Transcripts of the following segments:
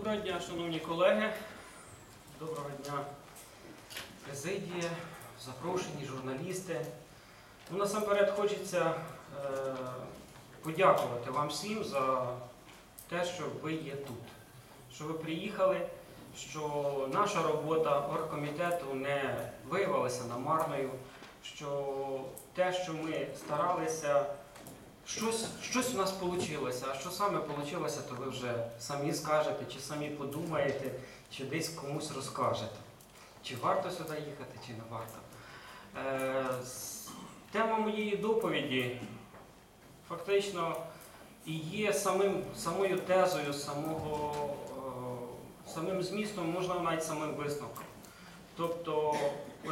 Доброго дня, шановні колеги. Доброго дня, президія, запрошені, журналісти. Ну, насамперед хочеться е, подякувати вам всім за те, що ви є тут, що ви приїхали, що наша робота оргкомітету не виявилася намарною, що те, що ми старалися, щось, щось у нас вийшло. А що саме вийшло, то ви вже самі скажете, чи самі подумаєте, чи десь комусь розкажете. Чи варто сюди їхати, чи не варто. Е, тема моєї доповіді фактично і є самим, самою тезою, самого, е, самим змістом, можна навіть самим висновком. Тобто,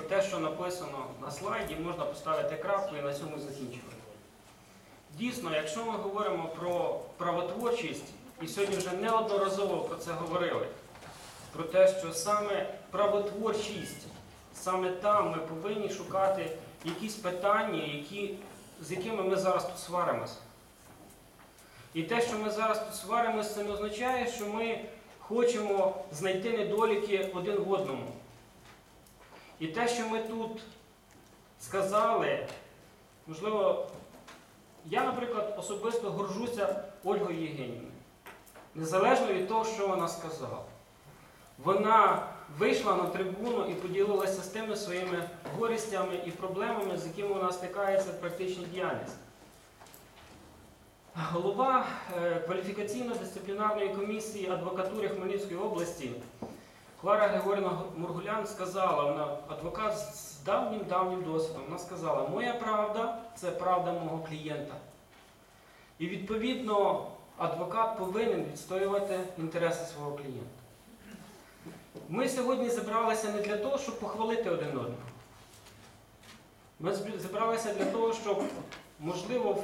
те, що написано на слайді, можна поставити крапку і на цьому закінчувати. Дійсно, якщо ми говоримо про правотворчість, і сьогодні вже неодноразово про це говорили, про те, що саме правотворчість, саме там ми повинні шукати якісь питання, які, з якими ми зараз тут сваримося. І те, що ми зараз тут сваримося, це не означає, що ми хочемо знайти недоліки один в одному. І те, що ми тут сказали, можливо, я, наприклад, особисто горжуся Ольгою Євгенівною. Незалежно від того, що вона сказала. Вона вийшла на трибуну і поділилася з тими своїми горістями і проблемами, з якими вона стикається в практичній діяльності. Голова е, кваліфікаційно-дисциплінарної комісії адвокатури Хмельницької області Клара Григорівна Мургулян сказала, вона адвокат з давнім-давнім досвідом, вона сказала, моя правда це правда мого клієнта. І відповідно адвокат повинен відстоювати інтереси свого клієнта. Ми сьогодні зібралися не для того, щоб похвалити один одного. Ми зібралися для того, щоб, можливо,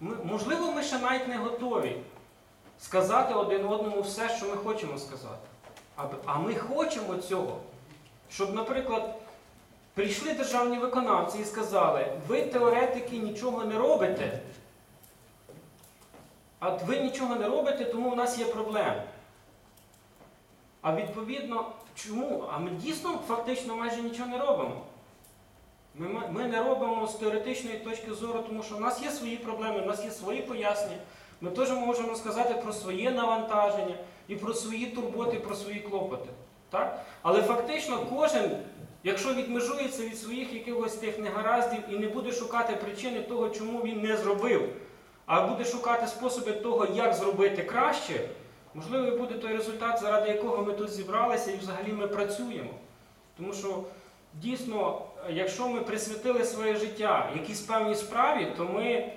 ми, можливо, ми ще навіть не готові сказати один одному все, що ми хочемо сказати. А, ми хочемо цього, щоб, наприклад, прийшли державні виконавці і сказали, ви теоретики нічого не робите, а ви нічого не робите, тому у нас є проблеми. А відповідно, чому? А ми дійсно фактично майже нічого не робимо. Ми, ми не робимо з теоретичної точки зору, тому що в нас є свої проблеми, у нас є свої пояснення. Ми теж можемо сказати про своє навантаження і про свої турботи, про свої клопоти. Так? Але фактично кожен, якщо відмежується від своїх якихось тих негараздів і не буде шукати причини того, чому він не зробив, а буде шукати способи того, як зробити краще, можливо, і буде той результат, заради якого ми тут зібралися і взагалі ми працюємо. Тому що дійсно, якщо ми присвятили своє життя якійсь певній справі, то ми,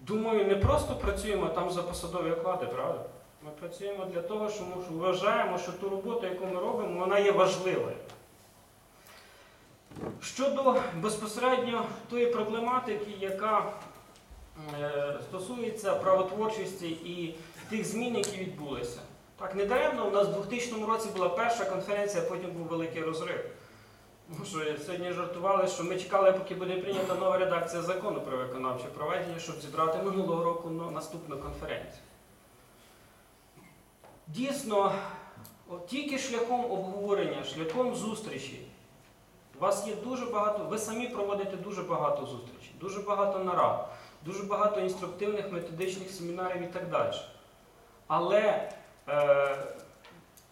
думаю, не просто працюємо там за посадові оклади, правда? Ми працюємо для того, що ми вважаємо, що ту роботу, яку ми робимо, вона є важливою. Щодо безпосередньо тої проблематики, яка е, стосується правотворчості і тих змін, які відбулися. Так, недаремно у нас в 2000 році була перша конференція, а потім був великий розрив. Тому сьогодні жартували, що ми чекали, поки буде прийнята нова редакція закону про виконавче проведення, щоб зібрати минулого року ну, наступну конференцію. Дійсно, тільки шляхом обговорення, шляхом зустрічі, у вас є дуже багато, ви самі проводите дуже багато зустрічей, дуже багато нарад, дуже багато інструктивних методичних семінарів і так далі. Але е,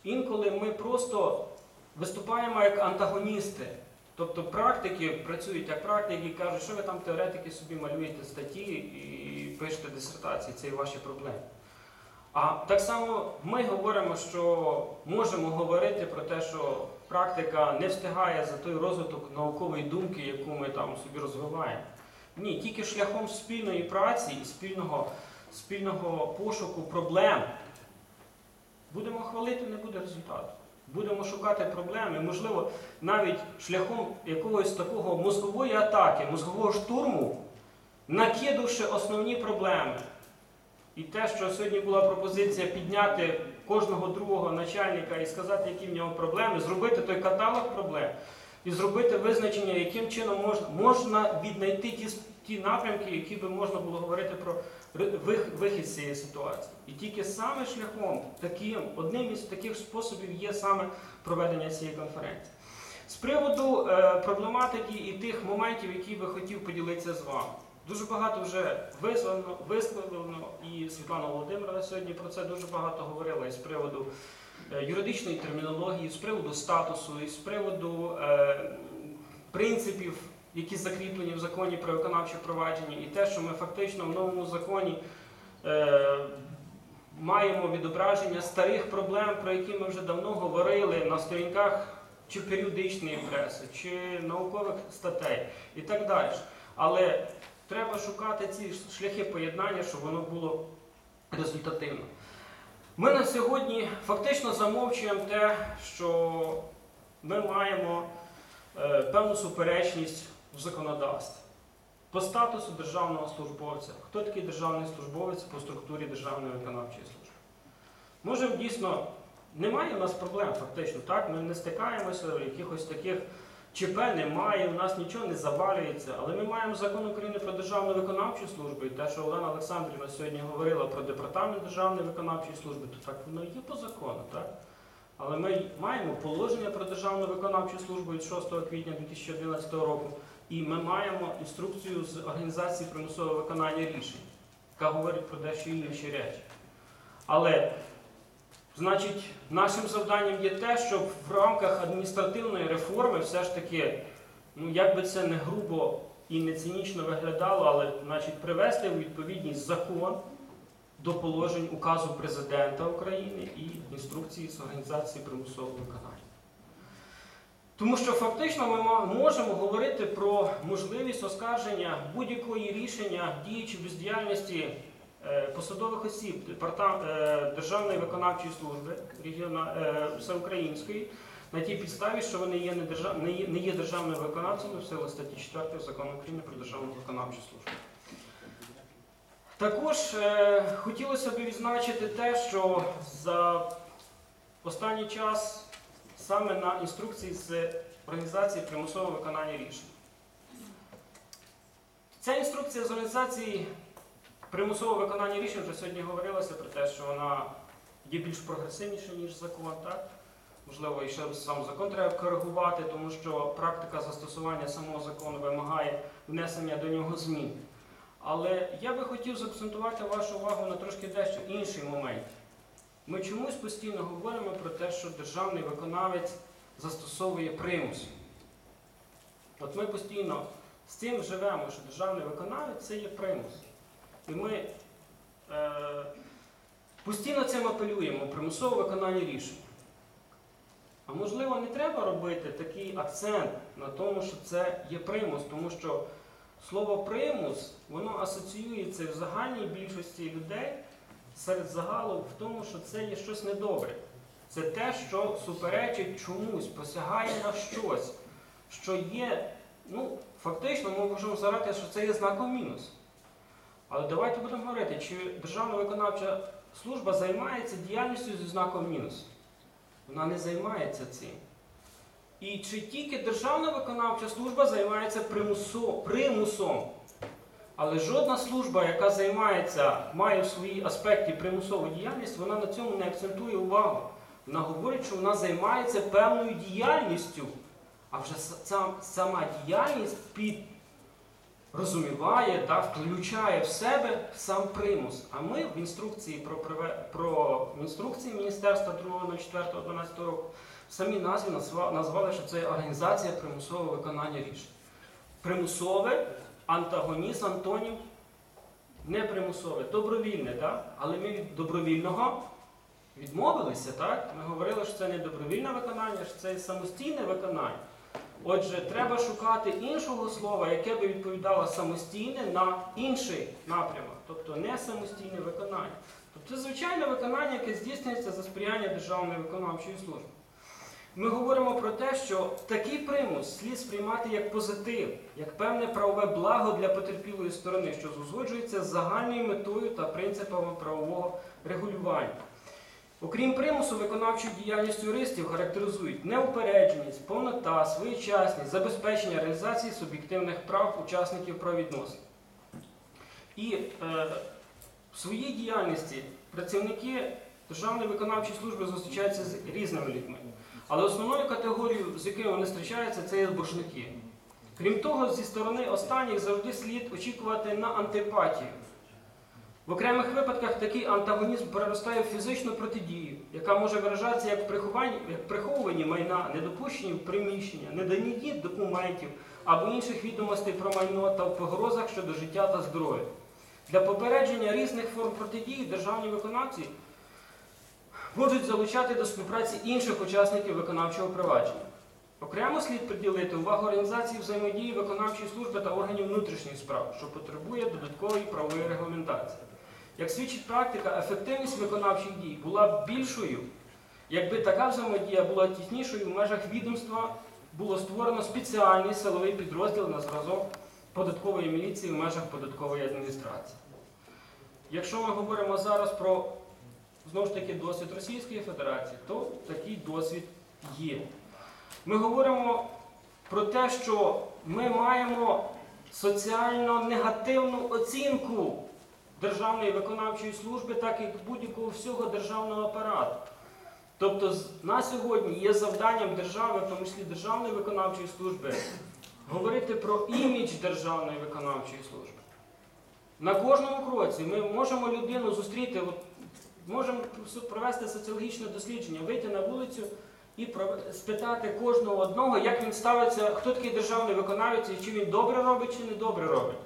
інколи ми просто виступаємо як антагоністи. Тобто практики працюють як практики і кажуть, що ви там теоретики собі малюєте статті і пишете дисертації, це і ваші проблеми. А так само ми говоримо, що можемо говорити про те, що практика не встигає за той розвиток наукової думки, яку ми там собі розвиваємо. Ні, тільки шляхом спільної праці і спільного, спільного пошуку проблем будемо хвалити, не буде результату. Будемо шукати проблеми, можливо, навіть шляхом якогось такого мозгової атаки, мозгового штурму, накидавши основні проблеми. І те, що сьогодні була пропозиція підняти кожного другого начальника і сказати, які в нього проблеми, зробити той каталог проблем і зробити визначення, яким чином можна, можна віднайти ті, ті напрямки, які би можна було говорити про вихід з цієї ситуації. І тільки саме шляхом, таким, одним із таких способів є саме проведення цієї конференції. З приводу е, проблематики і тих моментів, які би хотів поділитися з вами. Дуже багато вже висловлено, висловлено і Світлана Володимирівна сьогодні про це дуже багато говорила і з приводу е, юридичної термінології, з приводу статусу, і з приводу е, принципів, які закріплені в законі про виконавче провадження, і те, що ми фактично в новому законі е, маємо відображення старих проблем, про які ми вже давно говорили на сторінках чи періодичної преси, чи наукових статей і так далі. Але треба шукати ці шляхи поєднання, щоб воно було результативно. Ми на сьогодні фактично замовчуємо те, що ми маємо е, певну суперечність в законодавстві. По статусу державного службовця. Хто такий державний службовець по структурі Державної виконавчої служби? Може, дійсно, немає у нас проблем, фактично, так? Ми не стикаємося, якихось таких ЧП немає, у нас нічого не завалюється. Але ми маємо закон України про державну виконавчу службу, і те, що Олена Олександрівна сьогодні говорила про департамент державної виконавчої служби, то так воно є по закону, так? Але ми маємо положення про державну виконавчу службу від 6 квітня 2011 року, і ми маємо інструкцію з організації примусового виконання рішень, яка говорить про дещо інші речі. Але, значить, нашим завданням є те, щоб в рамках адміністративної реформи все ж таки, ну як би це не грубо і не цинічно виглядало, але значить, привести у відповідність закон до положень указу президента України і інструкції з організації примусового виконання. Тому що фактично ми можемо говорити про можливість оскарження будь-якої рішення дії чи бездіяльності посадових осіб е, Державної виконавчої служби е, всеукраїнської на тій підставі, що вони є не, держав, не є державними виконавцями в силу статті 4 закону України про державну виконавчу службу. Також е, хотілося б відзначити те, що за останній час саме на інструкції з організації примусового виконання рішень. Ця інструкція з організації примусового виконання рішень вже сьогодні говорилося про те, що вона є більш прогресивніша, ніж закон. Так? Можливо, і ще сам закон треба коригувати, тому що практика застосування самого закону вимагає внесення до нього змін. Але я би хотів заакцентувати вашу увагу на трошки дещо інший момент. Ми чомусь постійно говоримо про те, що державний виконавець застосовує примус. От ми постійно з цим живемо, що державний виконавець це є примус. І ми е, постійно цим апелюємо, примусове виконання рішень. А можливо, не треба робити такий акцент на тому, що це є примус, тому що слово примус воно асоціюється в загальній більшості людей серед загалу в тому, що це є щось недобре. Це те, що суперечить чомусь, посягає на щось, що є, ну, фактично, ми можемо сказати, що це є знаком мінус. Але давайте будемо говорити, чи Державна виконавча служба займається діяльністю зі знаком мінус? Вона не займається цим. І чи тільки Державна виконавча служба займається примусом, примусом але жодна служба, яка займається, має в своїй аспекті примусову діяльність, вона на цьому не акцентує увагу. Вона говорить, що вона займається певною діяльністю, а вже сам- сама діяльність підрозуміває та включає в себе сам примус. А ми в інструкції про, про інструкції Міністерства 2.04.12 року в самій назві назвали, що це організація примусового виконання рішень. Примусове антагоніст, антонім непримусове, добровільне, так? але ми від добровільного відмовилися, так? Ми говорили, що це не добровільне виконання, що це самостійне виконання. Отже, треба шукати іншого слова, яке би відповідало самостійне на інший напрямок, тобто не самостійне виконання. Тобто це звичайне виконання, яке здійснюється за сприяння Державної виконавчої служби. Ми говоримо про те, що такий примус слід сприймати як позитив, як певне правове благо для потерпілої сторони, що узгоджується з загальною метою та принципами правового регулювання. Окрім примусу, виконавчу діяльність юристів характеризують неупередженість, повнота, своєчасність, забезпечення реалізації суб'єктивних прав учасників правовідносин. І е, в своїй діяльності працівники Державної виконавчої служби зустрічаються з різними людьми. Але основною категорією, з якою вони зустрічаються, це є боржники. Крім того, зі сторони останніх завжди слід очікувати на антипатію. В окремих випадках такий антагонізм переростає в фізичну протидію, яка може виражатися як як майна, недопущенні в приміщення, неданні документів або інших відомостей про майно та в погрозах щодо життя та здоров'я. Для попередження різних форм протидії державні виконавці можуть залучати до співпраці інших учасників виконавчого провадження. Окремо слід приділити увагу організації взаємодії виконавчої служби та органів внутрішніх справ, що потребує додаткової правової регламентації. Як свідчить практика, ефективність виконавчих дій була б більшою, якби така взаємодія була тіснішою в межах відомства було створено спеціальний силовий підрозділ на зразок податкової міліції в межах податкової адміністрації. Якщо ми говоримо зараз про знову ж таки досвід Російської Федерації, то такий досвід є. Ми говоримо про те, що ми маємо соціально негативну оцінку Державної виконавчої служби, так як будь-якого всього державного апарату. Тобто на сьогодні є завданням держави, в тому числі Державної виконавчої служби, говорити про імідж Державної виконавчої служби. На кожному кроці ми можемо людину зустріти, от, можемо провести соціологічне дослідження, вийти на вулицю і спитати кожного одного, як він ставиться, хто такий державний виконавець, і чи він добре робить, чи не добре робить.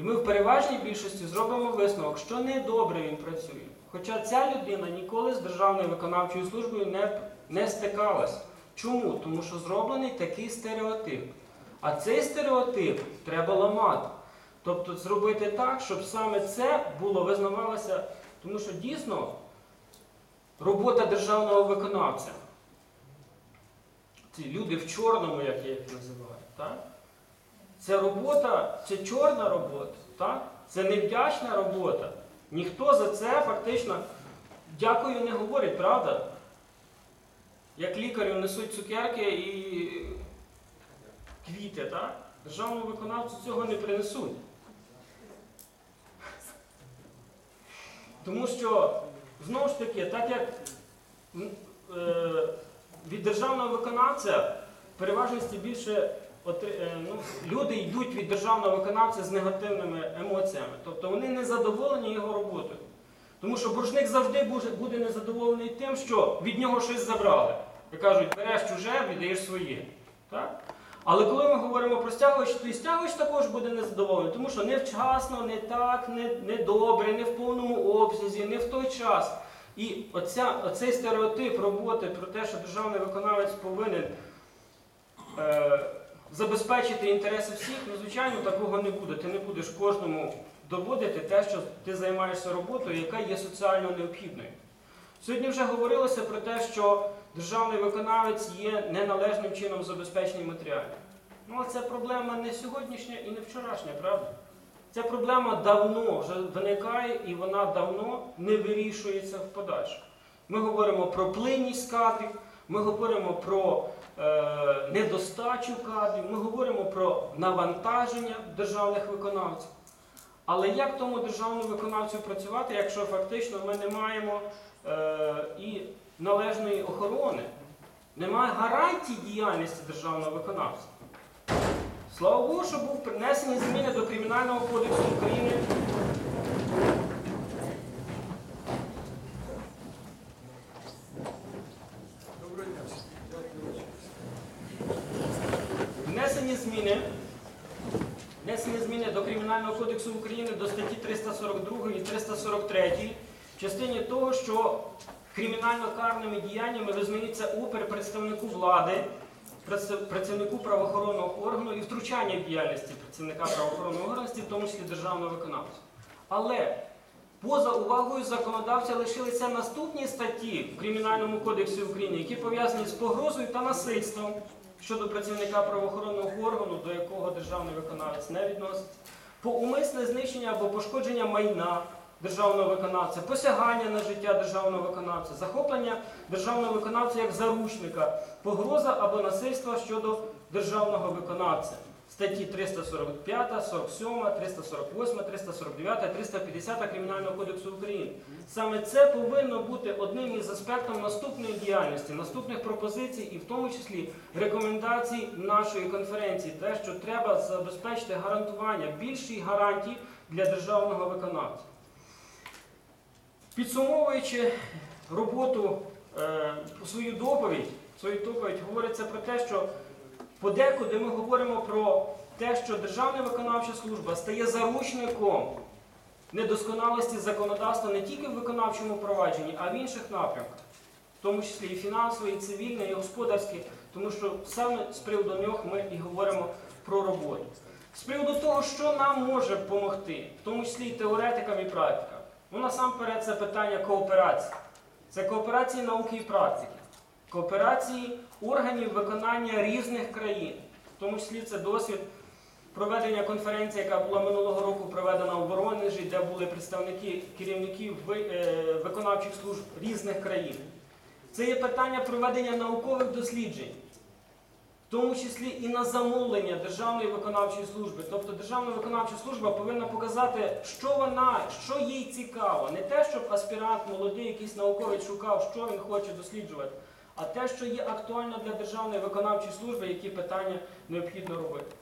І ми в переважній більшості зробимо висновок, що не добре він працює. Хоча ця людина ніколи з Державною виконавчою службою не, не стикалась. Чому? Тому що зроблений такий стереотип. А цей стереотип треба ламати. Тобто зробити так, щоб саме це було визнавалося, тому що дійсно робота державного виконавця. Ці люди в чорному, як я їх називаю, так? Це робота, це чорна робота, так? це невдячна робота. Ніхто за це фактично дякую не говорить, правда? Як лікарю несуть цукерки і квіти, так? Державному виконавцю цього не принесуть. Тому що, знову ж таки, так як е, від державного виконавця переважності більше отри- е, ну, люди йдуть від державного виконавця з негативними емоціями. Тобто вони не задоволені його роботою. Тому що боржник завжди буде- незадоволений тим, що від нього щось забрали. І кажуть, береш чуже, віддаєш своє. Так? Але коли ми говоримо про стягувач, то і стягувач також буде незадоволений, тому що невчасно, не так, не, не добре, не в повному обсязі, не в той час. І оця, оцей стереотип роботи про те, що державний виконавець повинен е, забезпечити інтереси всіх, ну, звичайно, такого не буде. Ти не будеш кожному доводити те, що ти займаєшся роботою, яка є соціально необхідною. Сьогодні вже говорилося про те, що державний виконавець є неналежним чином забезпечений матеріально. Ну, а це проблема не сьогоднішня і не вчорашня, правда? Ця проблема давно вже виникає і вона давно не вирішується в подальшому. Ми говоримо про плинність кадрів, ми говоримо про недостачу кадрів, ми говоримо про навантаження державних виконавців. Але як тому державному виконавцю працювати, якщо фактично ми не маємо е, і належної охорони, немає гарантій діяльності державного виконавця? Слава Богу, що був принесені зміни до Кримінального кодексу України. Внесені зміни, внесені зміни до Кримінального кодексу України до статті 342 і 343 в частині того, що кримінально-карними діяннями визнаються опір представнику влади, працівнику правоохоронного органу і втручання в діяльності працівника правоохоронного органу, в тому числі державного виконавця. Але поза увагою законодавця лишилися наступні статті в Кримінальному кодексі України, які пов'язані з погрозою та насильством щодо працівника правоохоронного органу, до якого державний виконавець не відноситься, по умисне знищення або пошкодження майна державного виконавця, посягання на життя державного виконавця, захоплення державного виконавця як заручника, погроза або насильство щодо державного виконавця. Статті 345, 47, 348, 349, 350 Кримінального кодексу України. Саме це повинно бути одним із аспектів наступної діяльності, наступних пропозицій, і в тому числі рекомендацій нашої конференції, те, що треба забезпечити гарантування більших гарантій для державного виконавця. Підсумовуючи роботу, е, свою доповідь, свою доповідь говориться про те, що подекуди ми говоримо про те, що Державна виконавча служба стає заручником недосконалості законодавства не тільки в виконавчому провадженні, а в інших напрямках, в тому числі і фінансові, і цивільні, і господарські, тому що саме з приводу нього ми і говоримо про роботу. З приводу того, що нам може допомогти, в тому числі і теоретикам і практикам. Ну, насамперед, це питання кооперації. Це кооперації науки і практики, кооперації органів виконання різних країн, в тому числі це досвід проведення конференції, яка була минулого року проведена в Воронежі, де були представники керівників е, виконавчих служб різних країн. Це є питання проведення наукових досліджень, в тому числі і на замовлення Державної виконавчої служби. Тобто Державна виконавча служба повинна показати, що вона, що їй цікаво. Не те, щоб аспірант молодий, якийсь науковець шукав, що він хоче досліджувати, а те, що є актуально для Державної виконавчої служби, які питання необхідно робити.